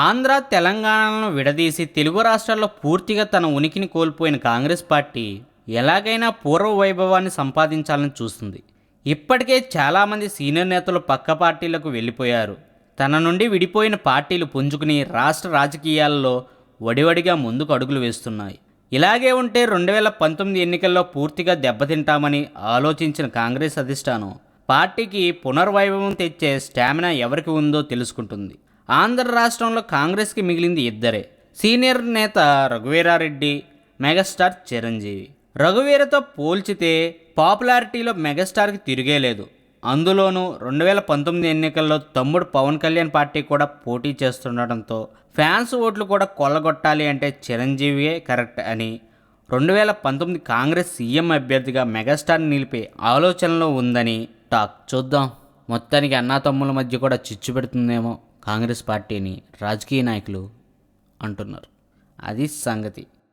ఆంధ్ర తెలంగాణలను విడదీసి తెలుగు రాష్ట్రాల్లో పూర్తిగా తన ఉనికిని కోల్పోయిన కాంగ్రెస్ పార్టీ ఎలాగైనా పూర్వ వైభవాన్ని సంపాదించాలని చూస్తుంది. ఇప్పటికే చాలామంది సీనియర్ నేతలు పక్క పార్టీలకు వెళ్ళిపోయారు. తన నుండి విడిపోయిన పార్టీలు పుంజుకుని రాష్ట్ర రాజకీయాల్లో వడివడిగా ముందుకు అడుగులు వేస్తున్నాయి. ఇలాగే ఉంటే రెండు వేల పంతొమ్మిది ఎన్నికల్లో పూర్తిగా దెబ్బతింటామని ఆలోచించిన కాంగ్రెస్ అధిష్టానం పార్టీకి పునర్వైభవం తెచ్చే స్టామినా ఎవరికి ఉందో తెలుసుకుంటుంది. ఆంధ్ర రాష్ట్రంలో కాంగ్రెస్కి మిగిలింది ఇద్దరే. సీనియర్ నేత రఘువీరారెడ్డి మెగాస్టార్ చిరంజీవి. రఘువీరతో పోల్చితే పాపులారిటీలో మెగాస్టార్కి తిరిగే లేదు. అందులోనూ రెండు వేల పంతొమ్మిది ఎన్నికల్లో తమ్ముడు పవన్ కళ్యాణ్ పార్టీ కూడా పోటీ చేస్తుండటంతో ఫ్యాన్స్ ఓట్లు కూడా కొల్లగొట్టాలి అంటే చిరంజీవియే కరెక్ట్ అని రెండు వేల పంతొమ్మిది కాంగ్రెస్ సీఎం అభ్యర్థిగా మెగాస్టార్ని నిలిపే ఆలోచనలో ఉందని టాక్ చూద్దాం. మొత్తానికి అన్నాతమ్ముల మధ్య కూడా చిచ్చు పెడుతుందేమో. కాంగ్రెస్ పార్టీని రాజకీయ నాయకులు అంటున్నారు. అది సంగతి.